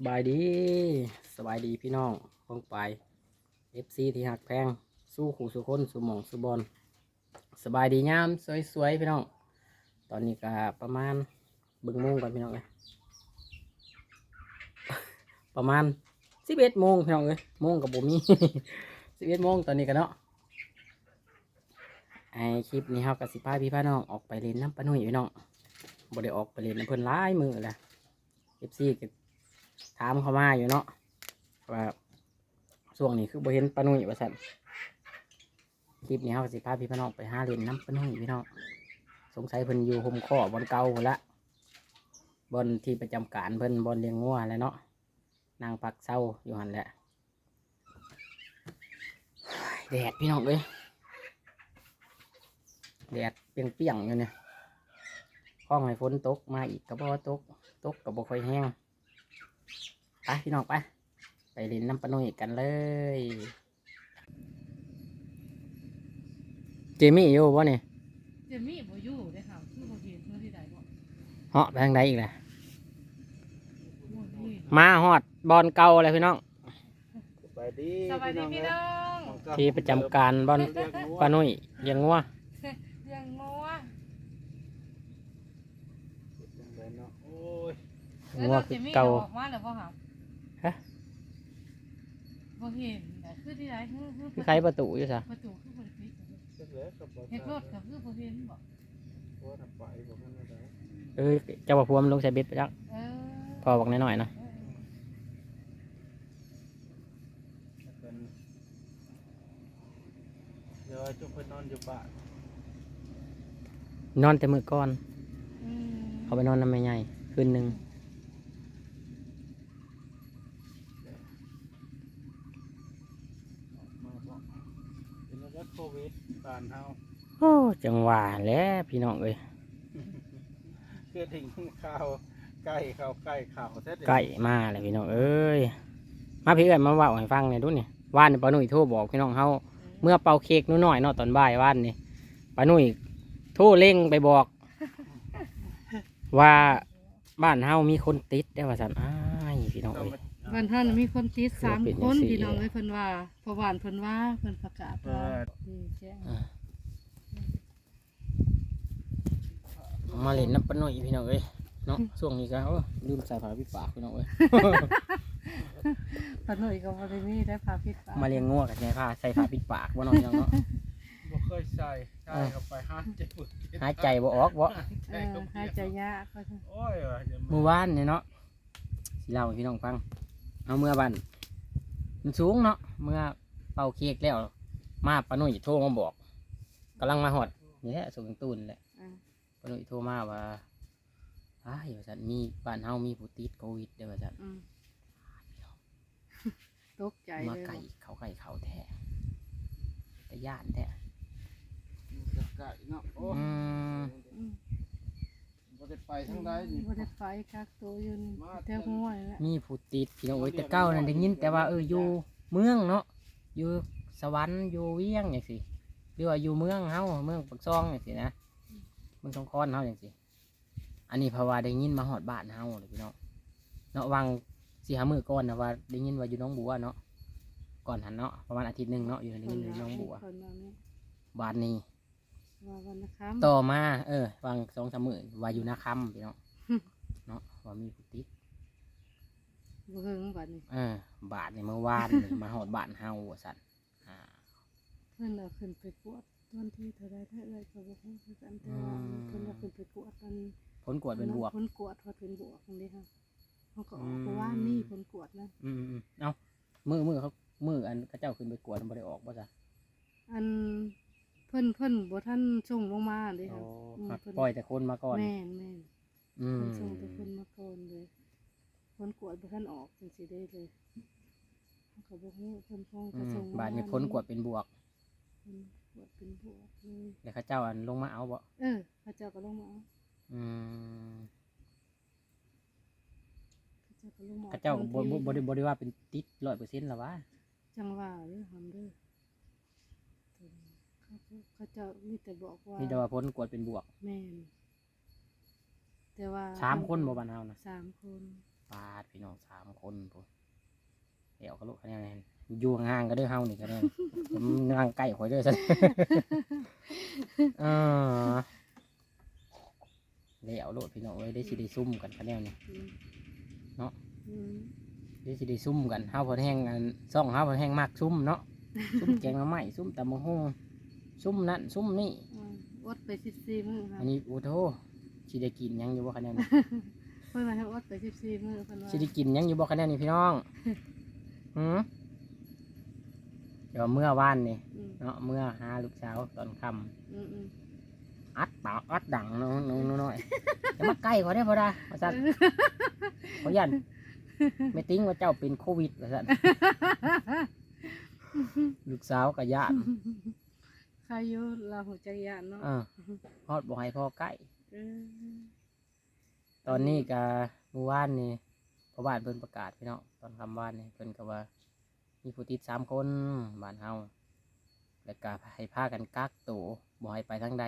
สบายดี สบายดีพี่น้องพงไปเอฟซีที่หักแพง สู้ขู่สู้คนสู้หมองสู้บอลสบายดีงามสวยๆพี่น้อง ตอนนี้ก็ประมาณบึงโมงก่อนพี่น้องเลยประมาณสิบเอ็ดโมงพี่น้องเลยโมงกับผมมีสิบเอ็ดโมงตอนนี้กันเนาะไอคลิปนี้เฮากับสิพาพี่พี่น้องออกไปเล่นน้ำปะนุ่ยพี่น้องบ่ได้ออกไปเล่นน้ำเพิ่นหลายมือแหละเอฟซีก็ ถามเขามาอยู่เนาะว่าช่วงนี้คือบ่เห็นปนุ่ยว่าซั่นคลิปนี้เฮาสิพาพี่พี่น้องไปห้าเล่นน้ำปนุ่ยพี่น้องสงสัยเพิ่นอยู่ห่มข้อบอนเก่าพุ่นละบอนที่ประจำการเพิ่นบอนเลี้ยงงัวแล้วเนาะนางปักเศร้าอยู่หันแหละแดดพี่น้องเอ้ยแดดเปรียงอยู่เนี่ยห้องให้ฝนตกมาอีกก็บ่ตกตกก็บ่ค่อยแห้ง ไปพี่น้องไป ไปเล่นน้ำปะนุ่ยกันเลย เจมี่อยู่บ่เนี่ยเจมี่บ่อยู่ได้ค่ะคือบ่เห็นเมื่อที่ใดบ่เหาะไปทางใดอีกล่ะบ่เห็นมาฮอดบอลเก่าเลยพี่น้องสบายดีสวัสดีพี่น้องที่ประจำการบอลปะนุ่ยเลี้ยงงัวเลี้ยังงัวโอ้ยแล้วงัวน้องคืเจอมี่เก่าออกมาแล้วบ่ค่ะ ฮะบ่เห็นแต่คือที่ใดคือคือคือใครประตูอยู่ซะประตูคือบ่ได้ปิดเสร็จแล้วกับบอเฮ็ดรถก็คือบ่เห็นบ่โอ้ทำไปบอกกันนะเอ้ยเจ้าบ่พวมลงใส่เบ็ดไปจักเออพอบอกหน่อยๆนะเออเป็นเดี๋ยวจุกเพิ่นนอนอยู่บ้านนอนแต่มือก่อนอืมเขาไปนอนน้ำไม่ใหญ่คืนหนึ่ง มาบอกเป็นแล้วโควิดบ้านเฮาโอ้จังหวะแหล้วพี่น้องเอ้ยเพื่อทิ้งข้าวไก่ข้าวไก่ข้าวแท้ใกล้มาเลยพี่น้องเอ้ยมาพี่เอ้ยมาเว่าให้ฟังหน่อยดูนี่ว่านนี่ป้าหนุ่ยโทรบอกพี่น้องเฮาเมื่อเป่าเค้กน้อยๆเนาะตอนบ่ายว่านนี่ป้าหนุ่ยโทรเร่งไปบอก ว่าบ้านเฮามีคนติดได้ว่าซั่นอ้ายพี่น้องต้องเอ้ยมา วันท่านมีคนติดสามเป็นจัคงนซี่พี่น้องเอ้ยเพิ่นว่าเพราะว่านเพิ่นว่าเพิ่นประกาศเปิว่าดนี่แจ้งมาเล่นน้ำป้าหนุ่ยพี่น้องเอ้ยเนาะช่วงนี้ก็โอ้ลืมใส่ผ้าปิดปากพี่น้องเอ้ยปะหน่อยก็บ่ได้มีได้พาพิษปมาเลี้ยงงัวกับใส่ผ้าใส่ผ้าปิดปากบ่เนาะพี่น้องเนาะบ่เคยใส่ใส่เข้าไปห้าเจ็บปวดหายใจบ่ออกบ่เออหายใจยากก็จะโอ้ยว่ะอย่าเมื่อวานเนี่ยเนาะสิเล่าให้พี่น้องฟัง เอาเมื่อบันมันสูงเนาะเมื่อเป่าเค้กแล้ว มาปานุ่ยโทรมาบอกกำลังมาหอดนี่แหละส่งตูนแหละอ่า ปานุ่ยโทรมาว่าอ้ายว่าสันมีบ้านเฮามีผู้ติดโควิดเด้อว่าสันอืมตกใจมาเลยไก่เขาไก่เขาแท้แต่ย่านแท้ไก่เนาะโอ้อืมอืมบ่ ได้ไปทางใดนี่บ่ได้ไฟกักตัวอยู่นี่แต่ห้วยแล้วมีผู้ติดพี่น้องเอ้ยแต่เก้านั่นได้ยินแต่ว่าเอออยู่เมืองเนาะอยู่สวรรค์อยู่เวียงอย่างสิหรือว่าอยู่เมืองเฮาเมืองปักซองอย่างสินะเมืองสองคอนเฮาอย่างสิอันนี้เพราะว่าได้ยินมาหอดบ้านเฮาเลยพี่น้องเนาะวางสี่ห้ามือก่อนนะว่าได้ยินว่าอยู่หน้องบัวเนาะก่อนหันเนาะประมาณอาทิตย์หนึ่งเนาะอยู่ได้ยินอยู่หน้องบัวคนว่านี่บ้านนี้ ว่าวันนะครับต่อมาเออวางสองสามมือว่าอยู่นาคำพี่น้องเนาะว่ามีผู้ติดบ่เฮิงบัดนี้เออบาทในเมื่อวานนี่มาหอดบ้านเฮาว่าสันอ่าเพิ่นเอาขึ้นไปกวดวันที่เท่าใดเท่าใดก็บ่ฮู้คือกันแต่ว่าเพิ่นเอาขึ้นไปกวดอันผลกวดเป็นบวกผลกวดว่าเป็นบวกจังซี่ค่ะเขาก็ออือกมเพราะว่านี่ผลกวดนะอืมอืมเอามือมือเขามืออันเขาเจ้าขึ้นไปกวดมันบ่ได้ออกป่ะจ๊ะอัน เพิ่นเพิ่นบ่ทันส่งลงมาเด้โอ้ค่ะครับปล่อยแต่คนมาก่อน แม่นแม่นอืมเพิ่นส่งแต่เพิ่นมาก่อนเลยผลกวดบ่ทันออกจังซี่ได้เลยเขาก็บ่ฮู้เพิ่นพ้องอืก็มส่งบาทนี้ผลกวดเป็นบวกผลกวดเป็นบวกเลยแล้วเขาเจ้าอันลงมาเอาบ่ เออพระเจ้าก็ลงมาเอาอืมพระเจ้าก็ลงมาเขาเจ้าทันบ่ทีบ่บ่ได้บ่ได้ว่าเป็นติดร้อยเปอร์เซ็นต์หรอวะ จังว่าเด้อหำเด้อ เขาเขาเจ้ามีแต่บอกว่ามีแต่ว่าผลกวดเป็นบวกแม่นแต่ว่าสามคนบ่บ้านเฮานะสามคนปาดพี่น้องสามคนพุ่นเดี๋ยวก็ลูกคะแนนแน่อยู่ห่างๆก็เด้อเฮานี่คะแนน ผมนั่งใกล้ข่อยเด้อซะเออเดี๋ยวโลดพี่น้องเอ้ยได้สิได้ซุ่มกันคะแนนนี่อืมเนาะ อืมได้สิได้ซุ่มกันเฮาพอแห้งอันซ่องเฮาพอแห้งมากซุ่มเนาะ ซุ่มแกงหน่อไม้ซุ่มตำมะฮุ่ง ซุ่มนั่นซุ่มนี่อืมอดไปสิบสี่มื้อครัอับนนี้โอ้โหสิได้กินหยังอยู่บ่คะแนนนี่ เพิ่นว่าให้อดไปสิบสี่มื้อเพิ่นว่าสิได้กินหยังอยู่บ่คะแนนนี่พี่น้องหืมเดี๋ยวเมื่อวานนี่อืมเนาะเมื่อหาลูกสาวตอนค่ำอืมอืมอัดปากอัดดังน้องน้องน้อยจะมาใกล้เขาได้พอดาว่าซั่นเขายันไม่ติ้งว่าเจ้าเป็นโควิดว่าซั่นลูกสาวก็ย่าน ใครอยู่เราหัวใจยานเนาะเออฮอดบ่ให้พ่อใกล้เออตอนนี้ก็เมื่อวานนี่พ่อบ้านเพิ่นประกาศพี่น้องตอนคำบ้านนี่เพิ่นก็ว่ามีผู้ติดสามคนบ้านเฮาแล้วก็ให้พากันกักตัวบ่ให้ไปทางใด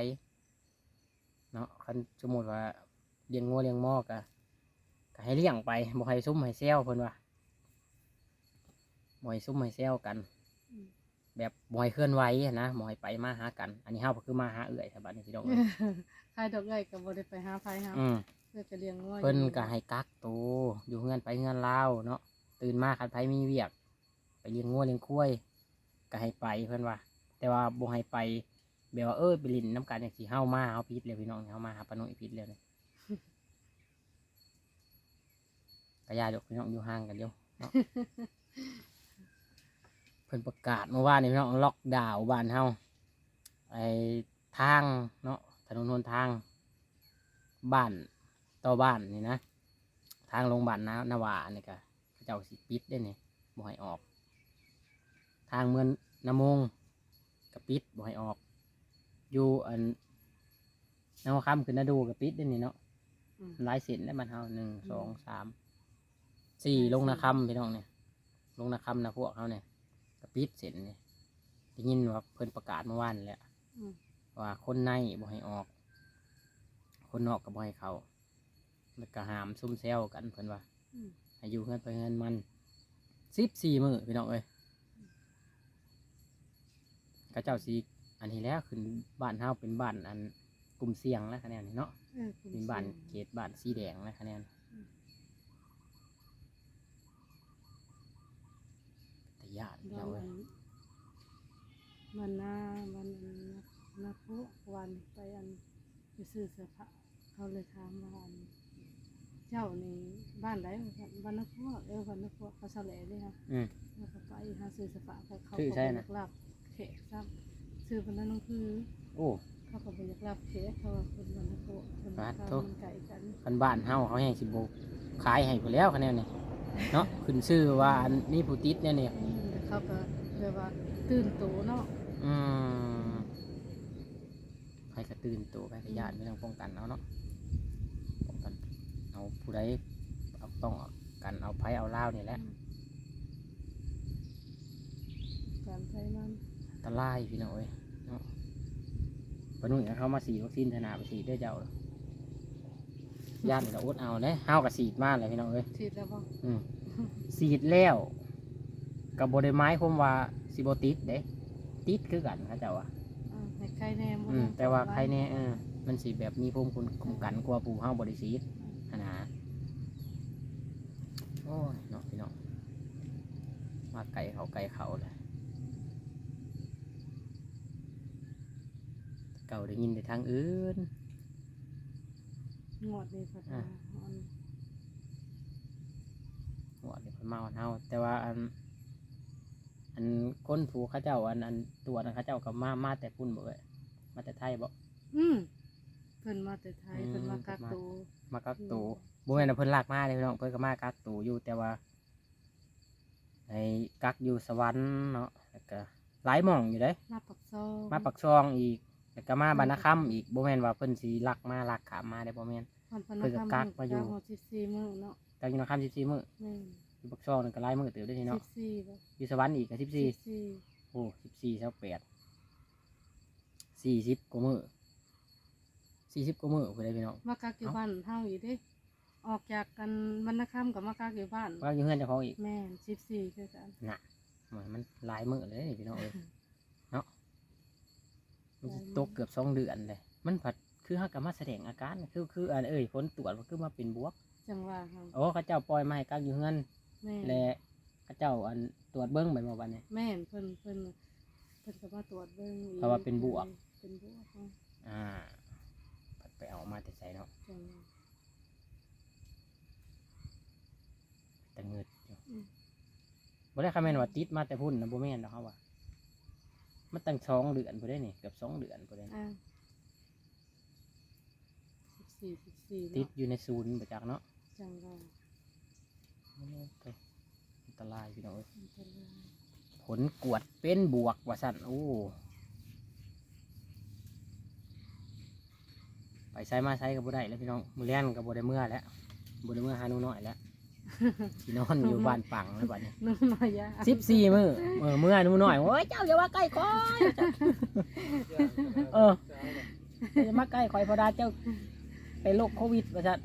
เนาะคันสมมุติว่าเลี้ยงงัวเลี้ยงหม้อก็ก็ให้เลี้ยงไปบ่ให้ซุ่มให้แซวเพิ่นว่าบ่ให้ซุ่มให้แซวกัน แบบบ่ให้เคลื่อนไหวอะนะบ่ให้ไปมาหากัน อันนี้เฮาก็คือมาหาเอื้อยแถวบ้านนี้พี่น้องเอ้ยใครดอกไม้ก็บ่ได้ไปหาไผหาอืมเพื่อจะเลี้ยงงัวเพิ่นก็ให้กักตัวอยู่เฮือนไปเฮือนเล่าวเนาะตื่นมาคันไผมีเวียก ไปเลี้ยงงัวเลี้ยงควายก็ให้ไปเพิ่นว่า แต่ว่าบ่ให้ไปแบบว่าเออไปลินน้ำกันอย่างสิเฮามาเฮาพิษเลยพี่น้องเฮามาหาปานุอีพิษเลยเนี่ยกระยาดอกพี่น้องอยู่ห่างกันเดียวเนาะเพิ่นประกาศเมื่อวานนี่พี่น้องล็อกดาวน์บ้านเฮาไอ้ทางเนาะถนนหนทาง บ้านต่อบ้านนี่นะ ทางโรงพยาบาลนะนาวานี่ก็เขาเจ้าสิปิดได้นี่บ่ให้ออก ทางเมืองนามงกับปิดบ่ให้ออก อยู่อันนาวคำคือนาดูกับปิดได้นี่เนาะอืมหลายเส้นได้บ้านเฮาหนึ่งสองสามสี่ลงนาคำพี่น้องเนี่ยลงนาคำนะพวกเขาเนี่ย กับปิดเส้นนี่ได้ยินว่าเพิ่นประกาศเมื่อวานแหละอืม ว่าคนในบ่ให้ออก คนนอกก็บ่ให้เขาแล้วก็หามซุ่มแซวกันเพิ่นว่า อืมให้อยู่เงินไปเงินมันสิบสี่มือพี่น้องเอ้ยกระเจ้าสีอันนี้แล้วขึ้นบ้านเฮาเป็นบ้านอันกลุ่มเสี่ยงแล้วคะแนนนี่เนาะเออคุณเป็นบ้านสิเขตบ้านสีแดงแล้วคะแนนแต่ ญาติพี่น้องวัเอ้ยนวันหน้าวันนักพุวันไปอันไปซื้อเสื้อผ้าเขาเลยถามว่าอันเจ้านี่บ้านไหนวันนักพุเออวันนักพุเขาเฉลยเลยค่ะอืมแล้วก็ไปหาซื้อเสื้อผ้าเขาเขาชื่อใช่นะก็บ่อยากรับเขกซ้ำซื้อวันนั้นน้องคือโอ้เขาก็บ่อยากรับเขกเขาว่าเป็นวันนักพุเป็นปาดข้าวโถ่มันไก่กันคันบ้านเฮาเขาแห่งสิบโบขายให้ไปแล้วคะแนนนี่ เนาะขึ้นชื่อว่าอันนี้ผู้ติดเนี่ยนี่อืมแต่เขาก็แบบว่าตื่นตัวเนาะอืมใครก็ตื่นตัวใครก็ญาติไม่ต้องป้องกันเอาเนาะป้องกันเอาผู้ใดเอาต้องเอากันเอาไผเอาเล่าวนี่แหละการใช้มันอันตรายพี่น้องเอ้ยเนาะปนุ่นเขามาสีดวัคซีนธนาไปสีดได้เจ้า ญาติเราอดเอาเด้เฮากับสีดมากเลยพี่น้องเอ้ยฉีดแล้วบ่อืมสีดแล้วกับบริไม้คมว่าสิบติดเด้ติดคือกันเขาเจ้าว่าอ่าให้ใครแน่บ่อืมต้องแต่ว่าไใครเนี่ยเออมันสีแบบมีภูมิคุ้มคุ้มกันกลัวาปูเฮาบริสีดหั้นนะโอ้ยเนาะพี่น้องมาไก่เขาไก่เขาเลยเก่าได้ยินแต่ทางอื่น งวดนี้พัฒอ่านาอันหัวเดี๋ยวเพิ่นมาวันเฮาแต่ว่าอัน อันก้นผูเขาเจ้าอันอันตัวนั้นเขาเจ้ากับมามาแต่พุ่นบ่เอ้ยมาแต่ไทยบ่อืมเพิ่นมาแต่ไทยอืมเพิ่นมากักเพิ่นมาตัวมากักตูบ่แม่นว่าเพิ่นลากมาเลยพี่น้องเพิ่นก็มากักตูอยู่แต่ว่าให้กักอยู่สวรรค์เนาะแล้วก็หลายหม่องอยู่เด้ มาปักซองมาปักช่องอีก แล้วก็มาบรรณคัมอีกบ่แม่นว่าเพิ่นสิลักมาลักขามมาได้บ่แม่นมันพเพิ่นก็กักมาอยู่หสิบสี่มื้อเนาะกักอยู่นคร14มื้อแม่นอยู่ปักช่องนั่นก็หลายมื้อเติบได้อนี่สิเนาะบสี่บ่อยู่สวรรค์อีกก็สิ14บสี่โอ้14 28 40กว่ามื้อ40กว่ามื้อพุ่นเด้อพี่น้องมากักอยู่บ้านเฮาอยู่เด้ออกจากกันมันนะค่ำกับมากากอยู่บ้าน ว่าอยู่เฮือนเจ้าของอีกแม่นสิบสี่คือกันน่ะเหมือนมันหลายมื้อเลยนี่พี่น้องเอ้ยเนาะ มันสิตกเกือบสองเดือนเลย มันผัดคือฮักกับมาแสดงอาการคือคืออันเอ้ยผลตรวจว่าคือมาเป็นบวกจังหว่าค่ะโอ้เขาเจ้าปล่อยมาให้กักอยู่เฮือนแม่นและเขาเจ้าอันตรวจเบิ้งไปเมื่อวันนี้ แม่นเพิ่นเพิ่นเพิ่นก็มาตรวจเบิ่งอีกเพราะว่าเป็นบวก เป็นบวกค่ะอ่าผัดไปเอามาแต่ใส่เนาะจังหว่าแต่เงิดอยู่อืม บ่ได้คำแม่นว่าติดมาแต่พุ่นนะบ่แม่นดอกเขาว่า มันตั้งสองเดือนบ่ได้นี่เกือบสองเดือนบ่ได้นี่อ่าสิบสี่สิบสี่ติดเนาะอยู่ในศูนย์ประจักเนาะจังหว่าโอ้ไปอันตรายพี่น้องเอ้ยอันตรายผลกวดเป็นบวกว่าสั่นโอ้ไปใช้มาใช้กับบ่ได้แล้วพี่น้องมือเลี้ยนกับบ่ได้เมื่อแล้วบ่ได้เมื่อหาหนูน้อยแล้ว ที่นอนอยู่บ้านปังแล้วบัดนี้นุ่มน้อยยาสิบสี่มือเออเมื่อหนูน้อยโอ้ยเจ้าอย่าว่าใกล้คอยเออเจ้าอย่ามาใกล้คอยเพอดาเจ้าไปโรคโควิดว่าสั่น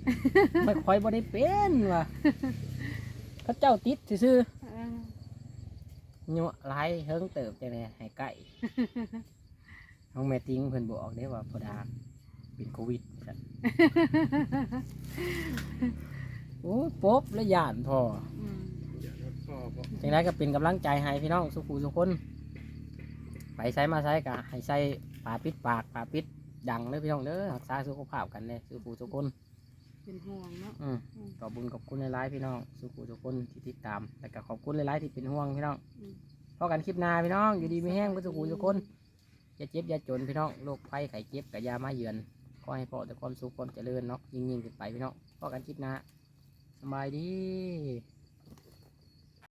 ไม่คอยบ่ได้เป็นว่ะพระเจ้าติดซื่อๆอ่ายั่วไล่เฮิงเติบจังเลยให้ใกล้ห้องแม่ติ้งเพิ่นบอกได้ว่าพอดาเป็นโควิดว่าซั่น โอ้ยปบและย่านพออืมพ่อบอกจังไดก็เป็นกำลังใจให้พี่น้องสุขูสุคน ไปใช้มาใช้กะให้ใส่ปาปิดปากปาปิดดังเลยพี่น้องเด้อรักษาสุขภาพกันเลยสุขูสุคน เป็นห่วงเนาะ อืมอืมขอบคุญขอบคุณหลายๆพี่น้องสุขูสุคนที่ติดตาม แต่ก็ขอบคุณหลายๆที่เป็นห่วงพี่น้องอืม พอกันคลิปหน้าพี่น้องอยู่ดีมีแห้งเพื่อสุขูสุคนอย่าเจ็บอย่าจนพี่น้องโรคภัยไข้เจ็บกับยามาเยือนขอให้พ่อแต่ความสุขความเจริญเนาะยิ่งยิ่งขึ้นไปพี่น้องพอกันคลิปหน้า สบายดี